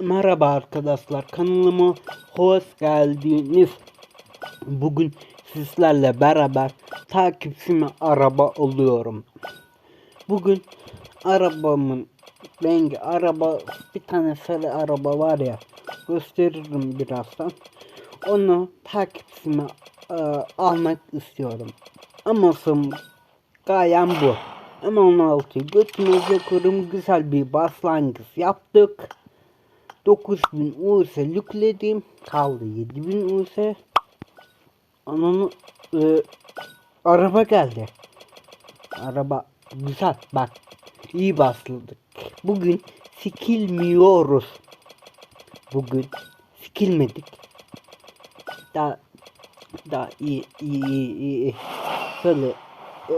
Merhaba arkadaşlar kanalıma hoş geldiniz. Bugün sizlerle beraber takipçime araba alıyorum. Bugün arabamın rengi araba bir tane sarı araba var ya gösteririm birazdan. Onu takipçime e, almak istiyorum. Amacım gayem bu. M16 götümüze kurum güzel bir başlangıç yaptık. 9000 US yükledim. Kaldı 7000 US. Ananı e, araba geldi. Araba güzel bak. iyi başladık. Bugün sikilmiyoruz. Bugün sikilmedik. Daha daha iyi iyi iyi iyi. Böyle e,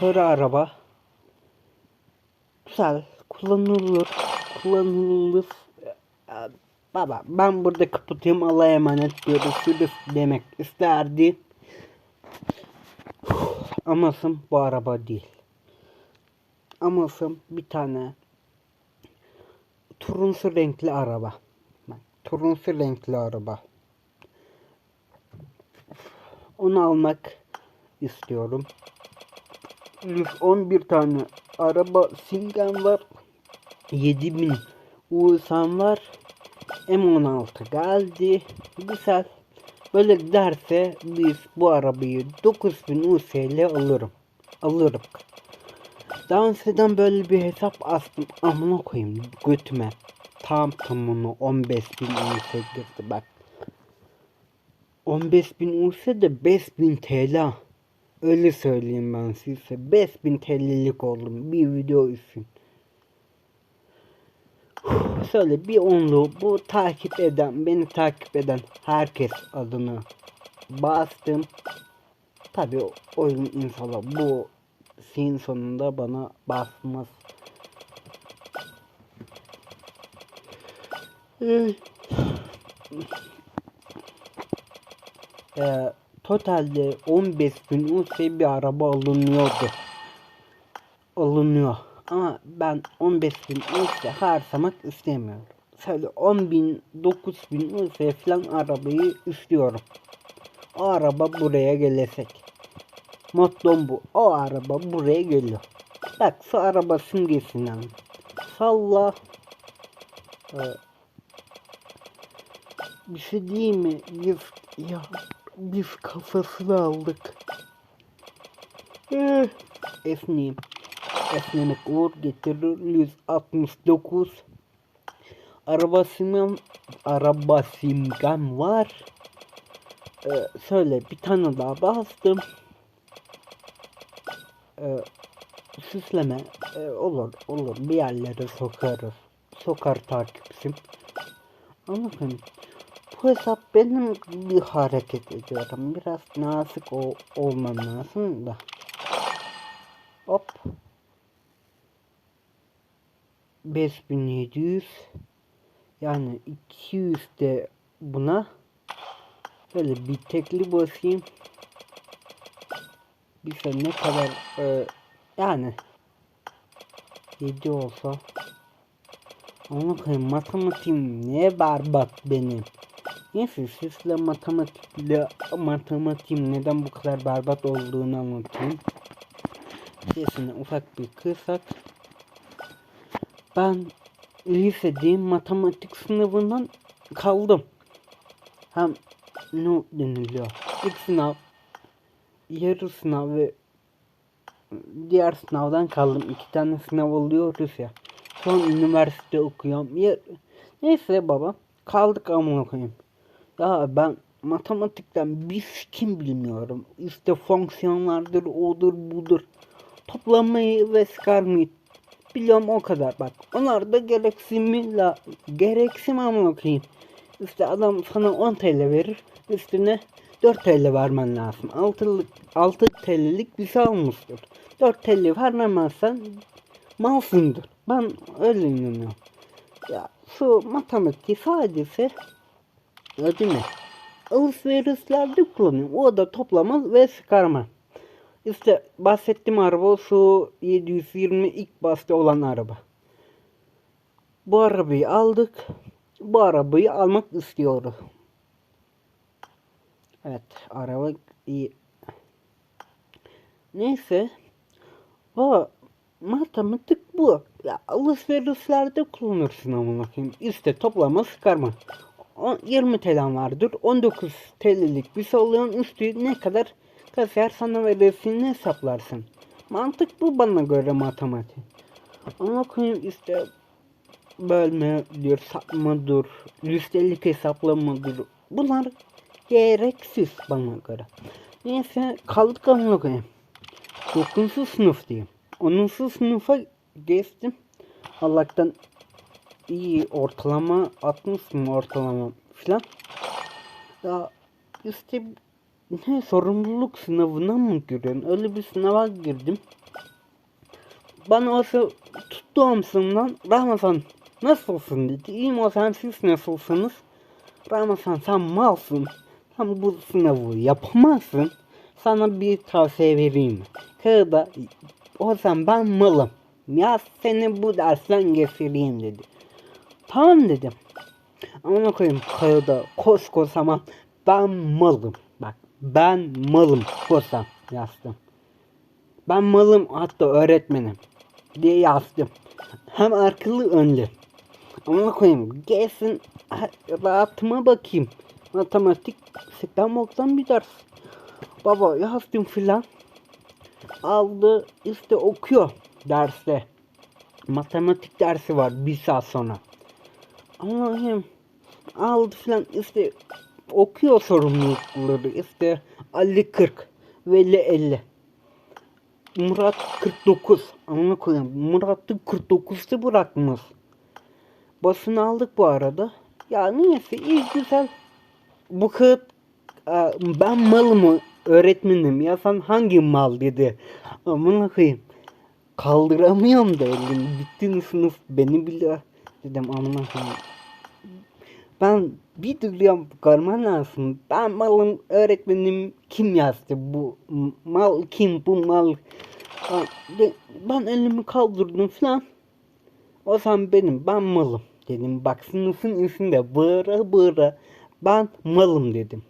sarı araba. Güzel kullanılır kullanılır. Ee, Baba ben burada kapatayım Allah'a emanet görüşürüz demek isterdi. Amasım bu araba değil. Amasım bir tane turunsu renkli araba. Turunsu renkli araba. Onu almak istiyorum. 111 tane araba singen var. 7000 USAM var. M16 geldi. Güzel. Böyle giderse biz bu arabayı 9000 US ile alırım. Alırım. Daha önceden böyle bir hesap astım. Amına koyayım götüme. Tam tamını 15000 US girdi bak. 15000 US de 5000 TL. Öyle söyleyeyim ben size. 5000 TL'lik oldum bir video için. Şöyle bir onlu bu takip eden beni takip eden herkes adını bastım. Tabi oyun inşallah bu sin sonunda bana basmaz. Ee, Ee, totalde 15 bin US bir araba alınıyordu. Alınıyor. Ben 15 bin US harcamak istemiyorum. Şöyle 10 bin 9 bin US falan arabayı istiyorum. O araba buraya gelecek. Mottom bu. O araba buraya geliyor. Bak şu araba simgesinden. Salla. Ee, bir şey diyeyim mi? Biz ya biz kafasını aldık. Eh, Esneyim. Esnemek uğur getirir 169. Araba simgem araba simgem var. Ee, şöyle bir tane daha bastım. Ee, süsleme ee, olur olur bir yerlere sokarız. Sokar takipçim. Anladın bu hesap benim bir hareket ediyorum. Biraz nazik o, olmam lazım da. Hop. 5700 yani 200 de buna. Böyle bir tekli basayım. Bize ne kadar e, yani 7 olsa. Onu koyayım matematiğim ne berbat benim. Neyse sizle matematikle matematiğim neden bu kadar berbat olduğunu anlatayım. Sesine ufak bir kısak ben lisedeyim matematik sınavından kaldım. Hem ne deniliyor? İlk sınav, yarı sınav ve diğer sınavdan kaldım. İki tane sınav oluyoruz ya. Son üniversite okuyorum. Ya, neyse baba kaldık amına koyayım. Ya ben matematikten bir kim bilmiyorum. İşte fonksiyonlardır, odur budur. Toplamayı ve çıkarmayı Biliyorum o kadar bak. Onlar da gereksimi la gereksim ama okuyayım. İşte adam sana 10 TL verir. Üstüne 4 TL vermen lazım. 6, 6 TL'lik bir şey almıştır. 4 TL vermemezsen malsındır. Ben öyle inanıyorum. Ya şu matematik sadece adı ne? Alışverişlerde kullanıyorum. O da toplama ve çıkarma. İşte bahsettiğim araba şu 720 ilk bastı olan araba. Bu arabayı aldık. bu arabayı almak istiyorum. Evet araba iyi. Neyse. Baba matematik bu. Ya alışverişlerde kullanırsın amına koyayım. İşte toplama çıkarma. O- 20 TL'n vardır. 19 TL'lik bir şey. Üstü ne kadar kasiyer sana verirsin hesaplarsın. Mantık bu bana göre matematik. Ama koyayım işte bölmedir, sapmadır, yüzdelik hesaplamadır. Bunlar gereksiz bana göre. Neyse kaldık amına koyayım. 9. sınıf diyeyim. 10. sınıfa geçtim. Allah'tan iyi ortalama 60 mı ortalama filan. Ya işte ne sorumluluk sınavına mı giriyorsun? Öyle bir sınava girdim. Bana o tuttuğum sınavdan Ramazan nasılsın dedi. İyiyim o sen siz nasılsınız? Ramazan sen malsın. Sen bu sınavı yapamazsın. Sana bir tavsiye vereyim? Kağıda o zaman ben malım. Ya seni bu dersten geçireyim dedi. Tamam dedim. Ama koyayım kağıda koskocaman ben malım. Ben malım kosam yazdım. Ben malım hatta öğretmenim diye yazdım. Hem arkalı önlü. Ama koyayım gelsin ha- rahatıma bakayım. Matematik sekten boktan bir ders. Baba yazdım filan. Aldı işte okuyor derste. Matematik dersi var bir saat sonra. Allah'ım aldı filan işte okuyor sorumlulukları işte Ali 40 Veli 50 Murat 49 Amına koyayım. Murat'ı 49'tu bırakmış. Basını aldık bu arada. Ya neyse iyi güzel. Bu kağıt e, ben mal mı öğretmenim. Ya sen hangi mal dedi. Amına koyayım. Kaldıramıyorum da elim Bittin sınıf? Beni bile Dedim amına koyayım ben bir duruyorum görmen lazım. Ben malım öğretmenim kim yazdı bu mal kim bu mal. Ben, elimi kaldırdım falan. O zaman benim ben malım dedim. Bak sınıfın içinde bağıra bağıra ben malım dedim.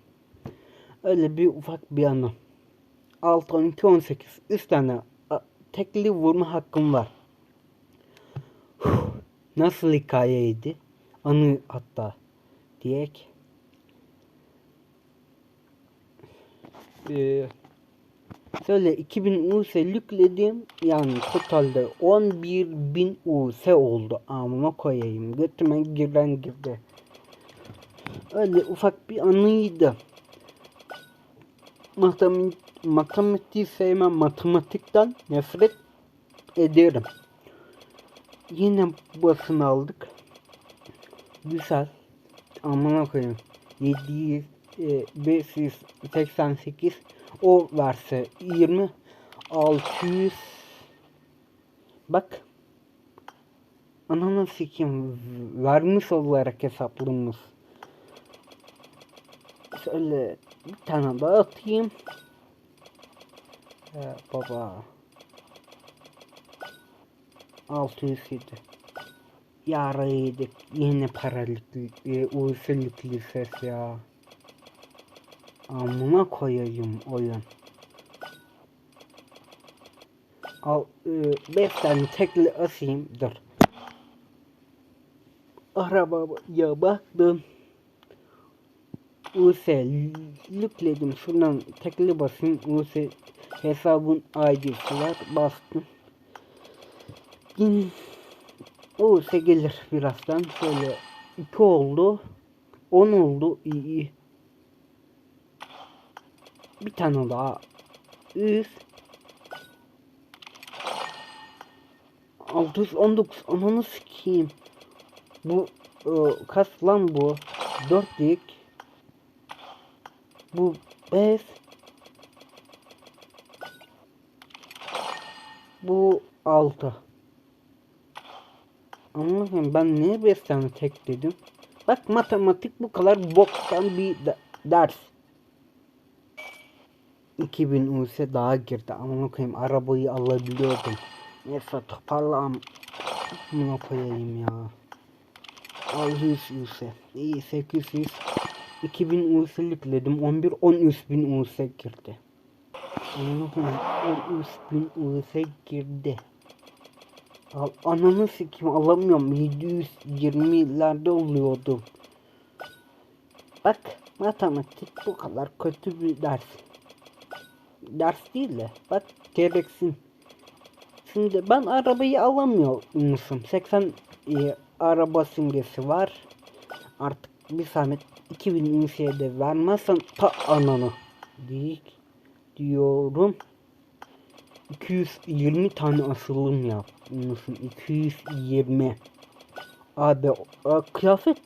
Öyle bir ufak bir anı. 6, 12, 18. 3 tane tekli vurma hakkım var. Nasıl hikayeydi? Anı hatta diyek. Ee, şöyle 2000 US yükledim. Yani totalde 11.000 US oldu. Amına koyayım. Götüme giren girdi. Öyle ufak bir anıydı. Matematik, matematiği sevmem. Matematikten nefret ederim. Yine basın aldık. Güzel amına koyayım. 700 e, 588 o verse 20 600 bak. Ananı sikeyim. Vermiş olarak hesaplamış şöyle bir tane daha atayım. He, baba. 607 Yara. Yine paralık, e, ses ya. Amına koyayım oyun. Al, 5 tane tekli asayım. Dur. Arabaya baktım. US yükledim. Şuradan tekli basayım. US hesabın ID'si var. Bastım. Yine o ise gelir birazdan. Şöyle 2 oldu. 10 oldu. İyi iyi. Bir tane daha. 100. 619 ananı sikeyim. Bu e, kaç lan bu? 4 dik. Bu 5. Bu 6. Anlamıyorum ben niye 5 tane tek dedim. Bak matematik bu kadar boktan bir de- ders. 2000 US daha girdi. Amına koyayım arabayı alabiliyordum. Neyse toparlam. Amına koyayım ya. 600 use. İyi 800. 2000 use yükledim. 11 13 bin use girdi. Ananı koyayım. 13 bin use girdi. Ananı sikim alamıyorum. 720'lerde oluyordu. Bak matematik bu kadar kötü bir ders. Ders değil de bak gereksin. Şimdi ben arabayı alamıyor musun? 80 e, araba simgesi var. Artık bir zahmet 2000 ünsiye de vermezsen ta ananı dik diyorum. 220 tane asılım yap. Musun? 220. Abi o, kıyafet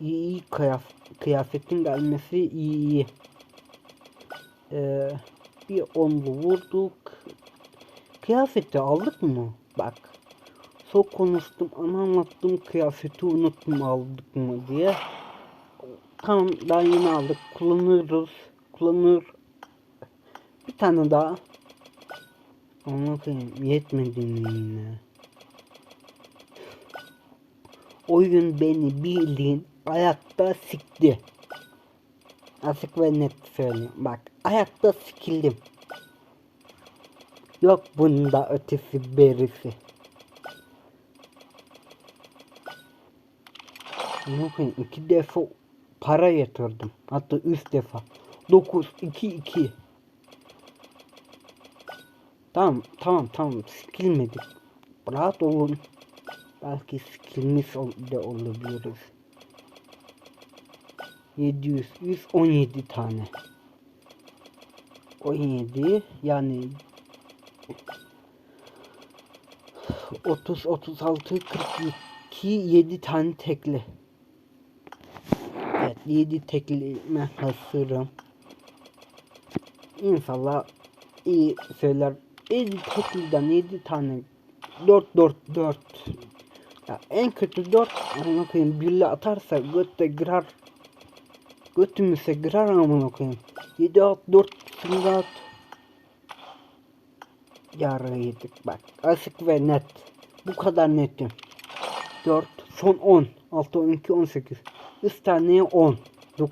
iyi, iyi kıyaf, kıyafetin gelmesi iyi iyi. Ee, bir onlu vurduk. Kıyafeti aldık mı? Bak. Çok konuştum anlattım kıyafeti unuttum aldık mı diye. Tamam daha yeni aldık. Kullanırız. Kullanır. Bir tane daha. Anlatayım. Yetmedi mi yine? Oyun beni bildiğin ayakta sikti. Açık ve net söyleyeyim. Bak ayakta sikildim. Yok bunda ötesi berisi. Yapayım? İki defa para yatırdım. Hatta üç defa. 9, 2, 2. Tamam, tamam, tamam. Sikilmedik. Rahat olun. Belki sikilmiş ol de olabiliriz. 700, 117 tane. 17 yani 30 36 42 7 tane tekli. Evet 7 teklime hazırım. İnşallah iyi söyler. 7 tekliden 7 tane 4 4 4 ya en kötü 4 amına koyayım birle atarsa götte girer. Götümüze girer amına koyayım. 7 at 4 şimdi at. Yarı yedik bak. Açık ve net. Bu kadar netim. 4 son 10 6 12 18 3 taneye 10 yok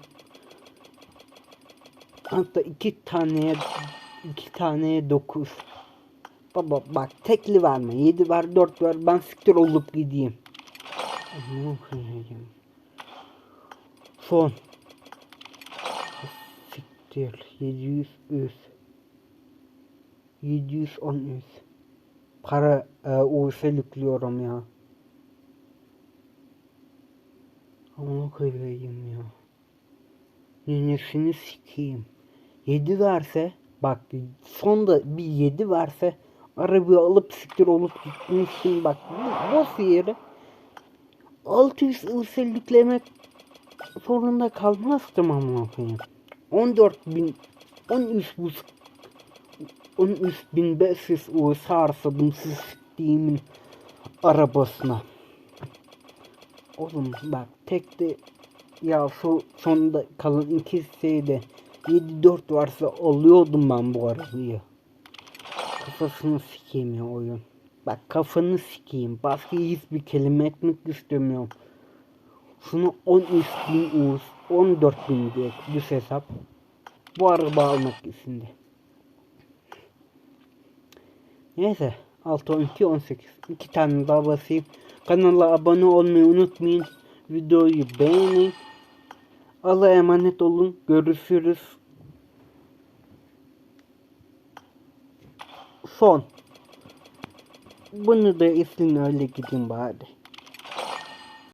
hatta 2 taneye 2 taneye 9 Baba bak tekli verme 7 ver 4 ver ben siktir olup gideyim. Son. Siktir. 700 üst 713 Para e, UF yüklüyorum ya. Ama koyayım ya. Yenisini sikeyim. 7 verse Bak sonda bir 7 verse Arabayı alıp siktir olup gitmişsin bak. Boss yeri 600 ırsel yüklemek zorunda kalmazdım ama koyayım 14 bin 13 bu 13 bin 500 uğur sarsadım siktiğimin arabasına. Oğlum bak tek de ya şu sonunda kalan iki şeyde 7-4 varsa alıyordum ben bu arabayı. Kafasını sikeyim ya oyun. Bak kafanı sikeyim. Başka hiçbir kelime etmek istemiyorum. Şunu 13 bin uğuz, 14 bin diye düz hesap. Bu araba almak içinde. Neyse. 6, 12, 18. İki tane daha basayım. Kanala abone olmayı unutmayın. Videoyu beğenin. Allah'a emanet olun. Görüşürüz. Son. Bunu da izleyin öyle gidin bari.